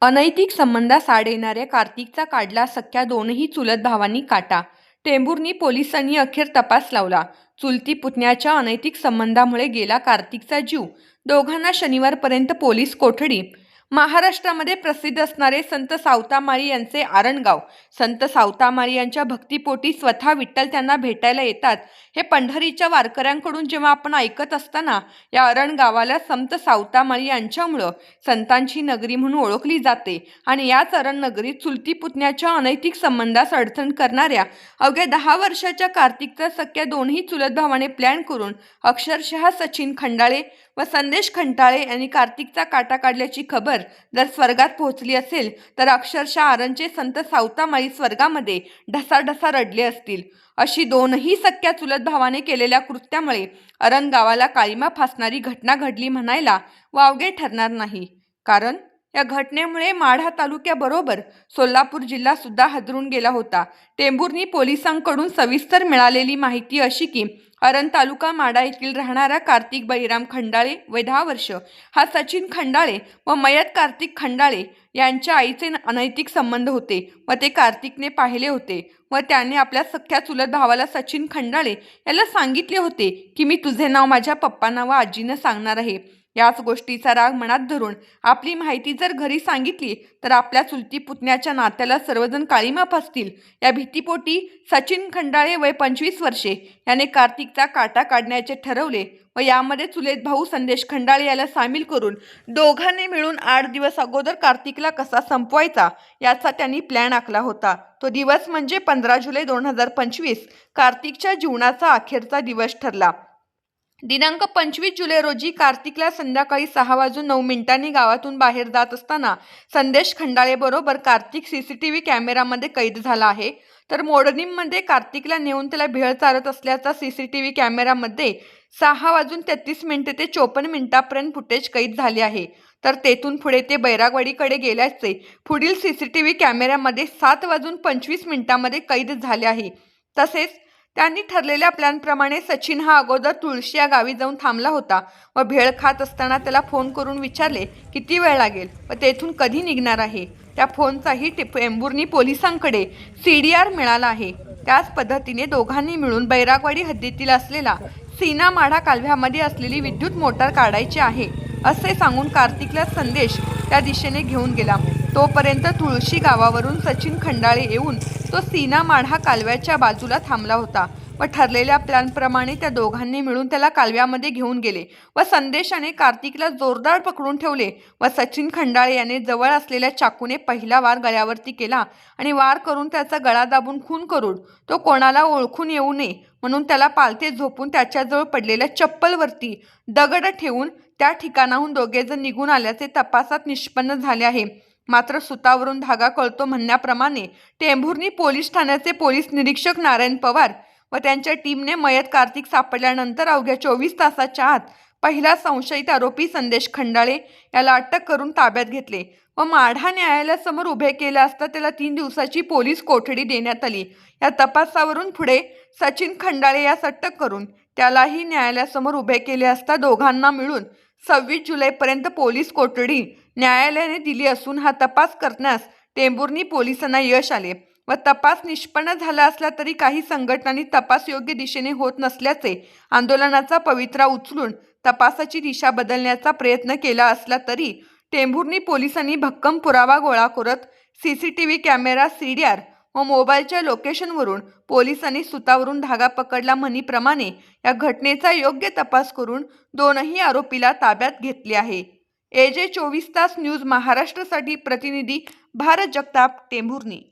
अनैतिक संबंधास साड येणाऱ्या कार्तिकचा काढला सख्या दोनही चुलत भावांनी काटा. टेंभुर्णी पोलिसांनी अखेर तपास लावला. चुलती पुतण्याच्या अनैतिक संबंधामुळे गेला कार्तिकचा जीव. दोघांना शनिवारपर्यंत पोलीस कोठडी. महाराष्ट्रामध्ये प्रसिद्ध असणारे संत सावतामाळी यांचे आरणगाव. संत सावतामाळी यांच्या भक्तीपोटी स्वतः विठ्ठल त्यांना भेटायला येतात. हे पंढरीच्या वारकऱ्यांकडून जेव्हा आपण ऐकत असताना या अरणगावाला संत सावतामाळी यांच्यामुळं संतांची नगरी म्हणून ओळखली जाते आणि याच अरण नगरीत चुलती पुतण्याच्या अनैतिक संबंधास अडचण करणाऱ्या अवघ्या दहा वर्षाच्या कार्तिकचा सख्या दोन्ही चुलत भावाने प्लॅन करून अक्षरशः सचिन खंडाळे व संदेश खंटाळे यांनी कार्तिकचा काटा काढल्याची खबर जर स्वर्गात पोहोचली असेल तर अक्षरशः आरणचे संत सावतामाई स्वर्गामध्ये ढसाढसा रडले असतील. अशी दोनही सख्या चुलत भावाने केलेल्या कृत्यामुळे अरण गावाला काळीमा फासणारी घटना घडली म्हणायला वावगे ठरणार नाही. कारण या घटनेमुळे माढा तालुक्याबरोबर सोलापूर जिल्हा सुद्धा हादरून गेला होता. टेंभुर्णी पोलिसांकडून सविस्तर मिळालेली माहिती अशी की अरण तालुका माडा येथील राहणारा कार्तिक बळीराम खंडाळे वय दहा वर्ष. हा सचिन खंडाळे व मयत कार्तिक खंडाळे यांच्या आईचे अनैतिक संबंध होते व ते कार्तिकने पाहिले होते व त्याने आपल्या सख्या चुलत भावाला सचिन खंडाळे याला सांगितले होते की मी तुझे नाव माझ्या पप्पांना व आजीनं सांगणार आहे. याच गोष्टीचा राग मनात धरून आपली माहिती जर घरी सांगितली तर आपल्या चुलती पुतण्याच्या नात्याला सर्वजण काळीमा फसतील. या भीतीपोटी सचिन खंडाळे वय पंचवीस वर्षे याने कार्तिकचा काटा काढण्याचे ठरवले व यामध्ये चुलेत भाऊ संदेश खंडाळे याला सामील करून दोघांनी मिळून आठ दिवस अगोदर कार्तिकला कसा संपवायचा याचा त्यांनी प्लॅन आखला होता. तो दिवस म्हणजे पंधरा जुलै दोन हजार पंचवीस कार्तिकच्या जीवनाचा अखेरचा दिवस ठरला. दिनांक पंचवीस जुलै रोजी कार्तिकला संध्याकाळी सहा वाजून नऊ मिनिटांनी गावातून बाहेर जात असताना Sandesh खंडाळेबरोबर Kartik C C T V कॅमेरामध्ये कैद झाला आहे. तर मोडणीमध्ये कार्तिकला नेऊन त्याला भेळ चारत असल्याचा सी सी टी व्ही कॅमेरामध्ये सहा वाजून तेहतीस मिनिटे ते चोपन्न मिनिटापर्यंत फुटेज कैद झाले आहे. तर तेथून पुढे ते बैरागवाडीकडे गेल्याचे पुढील सी सी टी व्ही कॅमेऱ्यामध्ये सात वाजून पंचवीस मिनिटांमध्ये कैद झाले आहे. तसेच त्यांनी ठरलेल्या प्लॅनप्रमाणे सचिन हा अगोदर तुळशी या गावी जाऊन थांबला होता. व भेळ खात असताना त्याला फोन करून विचारले किती वेळ लागेल? व तेथून कधी निघणार आहे? त्या फोनचाही टिप एंबुर्नी पोलिसांकडे सी डी आर मिळाला आहे. त्याच पद्धतीने दोघांनी मिळून बैरागवाडी हद्दीतील असलेला सीना माढा कालव्यामध्ये असलेली विद्युत मोटार काढायची आहे असे सांगून कार्तिकला संदेश त्या दिशेने घेऊन गेला. तोपर्यंत तुळशी गावावरून सचिन खंडाळे येऊन तो सीना माढा कालव्याच्या बाजूला थांबला होता व ठरलेल्या प्लॅनप्रमाणे त्या दोघांनी मिळून त्याला कालव्यामध्ये घेऊन गेले व संदेशाने कार्तिकला जोरदार पकडून ठेवले व सचिन खंडाळे याने जवळ असलेल्या चाकूने पहिला वार गळ्यावरती केला आणि वार करून त्याचा गळा दाबून खून करून तो कोणाला ओळखून येऊ नये म्हणून त्याला पालथे झोपून त्याच्याजवळ पडलेल्या चप्पलवरती दगड ठेवून त्या ठिकाणाहून दोघेजण निघून आल्याचे तपासात निष्पन्न झाले आहे. मात्र सुतावरून धागा कळतो म्हणण्याप्रमाणे टेंभुर्णी पोलीस ठाण्याचे पोलीस निरीक्षक नारायण पवार व त्यांच्या टीमने मयत कार्तिक सापडल्यानंतर अवघ्या चोवीस तासाच्या आत पहिला संशयित आरोपी संदेश खंडाळे याला अटक करून ताब्यात घेतले व माढा न्यायालयासमोर उभे केले असता त्याला तीन दिवसाची पोलीस कोठडी देण्यात आली. या तपासावरून पुढे सचिन खंडाळे यास अटक करून त्यालाही न्यायालयासमोर उभे केले असता दोघांना मिळून सव्वीस जुलैपर्यंत पोलीस कोठडी न्यायालयाने दिली असून हा तपास करण्यास टेंभुर्णी पोलिसांना यश आले. व तपास निष्पन्न झाला असला तरी काही संघटनांनी तपास योग्य दिशेने होत नसल्याचे आंदोलनाचा पवित्रा उचलून तपासाची दिशा बदलण्याचा प्रयत्न केला असला तरी टेंभुर्णी पोलिसांनी भक्कम पुरावा गोळा करत C C T V camera C D R व मोबाईलच्या लोकेशनवरून पोलिसांनी सुतावरून धागा पकडला म्हणीप्रमाणे या घटनेचा योग्य तपास करून दोनही आरोपीला ताब्यात घेतले आहे. एजे चोवीस तास न्यूज महाराष्ट्रासाठी प्रतिनिधी भारत जगताप टेंभुर्णी.